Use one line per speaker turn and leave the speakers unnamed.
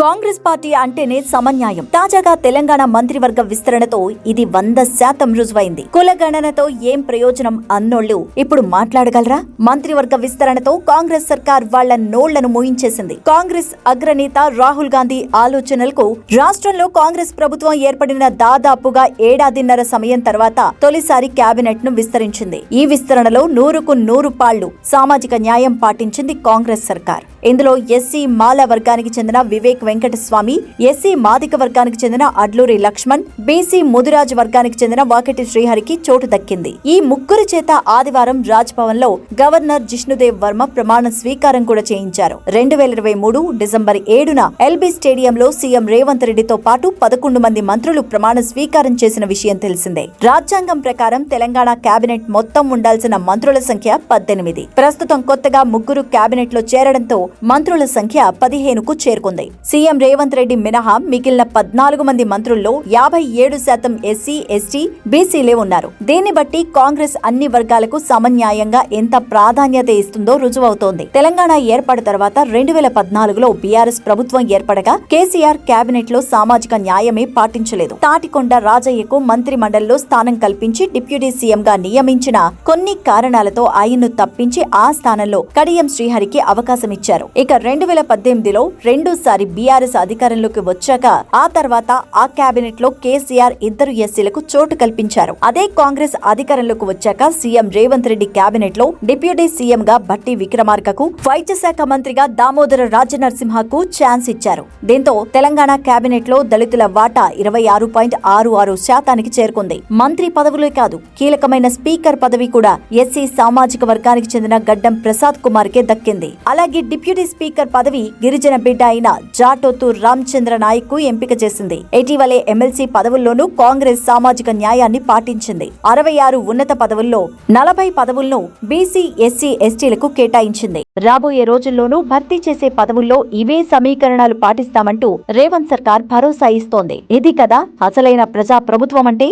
Congress party అంటేనే సమన్యాయం. తాజాగా తెలంగాణ మంత్రివర్గ విస్తరణతో ఇది వంద శాతం రుజువైంది. కులగణనతో ఏం ప్రయోజనం అన్నోళ్ళు ఇప్పుడు మాట్లాడగలరా? మంత్రివర్గ విస్తరణతో కాంగ్రెస్ సర్కార్ వాళ్ళ నోళ్ళను మూయించేసింది. కాంగ్రెస్ అగ్రనేత రాహుల్ గాంధీ ఆలోచనలకు రాష్ట్రంలో కాంగ్రెస్ ప్రభుత్వం ఏర్పడిన దాదాపుగా ఏడాదిన్నర సమయం తర్వాత తొలిసారి కేబినెట్ను విస్తరించింది. ఈ విస్తరణలో నూరుకు నూరు పాళ్ళు సామాజిక న్యాయం పాటించింది కాంగ్రెస్ సర్కార్. ఇందులో ఎస్సీ మాల వర్గానికి చెందిన వివేక్ వెంకటస్వామి ఎస్సీ మాదిక వర్గానికి చెందిన అడ్లూరి లక్ష్మణ్ బీసీ ముదిరాజ్ వర్గానికి చెందిన వాకిటి శ్రీహరికి చోటు దక్కింది. ఈ ముగ్గురు చేత ఆదివారం రాజ్ భవన్లో గవర్నర్ జిష్ణుదేవ్ వర్మ ప్రమాణ స్వీకారం కూడా చేయించారు. రెండు వేల ఇరవై మూడు డిసెంబర్ ఏడున ఎల్బీ స్టేడియంలో సీఎం రేవంత్ రెడ్డితో పాటు పదకొండు మంది మంత్రులు ప్రమాణ స్వీకారం చేసిన విషయం తెలిసిందే. రాజ్యాంగం ప్రకారం తెలంగాణ కేబినెట్ మొత్తం ఉండాల్సిన మంత్రుల సంఖ్య పద్దెనిమిది. ప్రస్తుతం కొత్తగా ముగ్గురు కేబినెట్లో చేరడంతో మంత్రుల సంఖ్య పదిహేనుకు చేరుకుంది. సీఎం రేవంత్ రెడ్డి మినహా మిగిలిన పద్నాలుగు మంది మంత్రుల్లో యాభై ఏడు శాతం ఎస్సీ ఎస్టీ బీసీలే ఉన్నారు. దీన్ని బట్టి కాంగ్రెస్ అన్ని వర్గాలకు సమన్యాయంగా ఎంత ప్రాధాన్యత ఇస్తుందో రుజువవుతోంది. తెలంగాణ ఏర్పడిన తర్వాత రెండు వేల పద్నాలుగులో బీఆర్ఎస్ ప్రభుత్వం ఏర్పడగా కేసీఆర్ కేబినెట్లో సామాజిక న్యాయమే పాటించలేదు. తాటికొండ రాజయ్యకు మంత్రి మండలిలో స్థానం కల్పించి డిప్యూటీ సీఎంగా నియమించిన కొన్ని కారణాలతో ఆయన్ను తప్పించి ఆ స్థానంలో కడియం శ్రీహరికి అవకాశం ఇచ్చారు. ఇక రెండు వేల పద్దెనిమిదిలో రెండోసారి బీఆర్ఎస్ అధికారంలోకి వచ్చాక ఆ తర్వాత ఆ కేబినెట్లో కేసీఆర్ ఇద్దరు ఎస్సీలకు చోటు కల్పించారు. అదే కాంగ్రెస్ అధికారంలోకి వచ్చాక సీఎం రేవంత్ రెడ్డి కేబినెట్లో డిప్యూటీ సీఎం గా భట్టి విక్రమార్కకు వైద్య శాఖ మంత్రిగా దామోదర రాజనరసింహకు ఛాన్స్ ఇచ్చారు. దీంతో తెలంగాణ కేబినెట్లో దళితుల వాటా ఇరవై ఆరు పాయింట్ ఆరు ఆరు శాతానికి చేరుకుంది. మంత్రి పదవులే కాదు కీలకమైన స్పీకర్ పదవి కూడా ఎస్సీ సామాజిక వర్గానికి చెందిన గడ్డం ప్రసాద్ కుమార్ కే దక్కింది. అలాగే డిప్యూటీ స్పీకర్ పదవి గిరిజన బిడ్డ అయిన జాటోతు రామచంద్ర నాయక్కు ఎంపిక చేసింది. ఇటీవలే ఎమ్మెల్సీ పదవుల్లోనూ కాంగ్రెస్ సామాజిక న్యాయాన్ని పాటించింది. అరవై ఆరు ఉన్నత పదవుల్లో నలభై పదవులను బీసీ ఎస్సీ ఎస్టీలకు కేటాయించింది. రాబోయే రోజుల్లోనూ భర్తీ చేసే పదవుల్లో ఇవే సమీకరణాలు పాటిస్తామంటూ రేవంత్ సర్కార్ భరోసా ఇస్తోంది. ఇది కదా అసలైన ప్రజా ప్రభుత్వం అంటే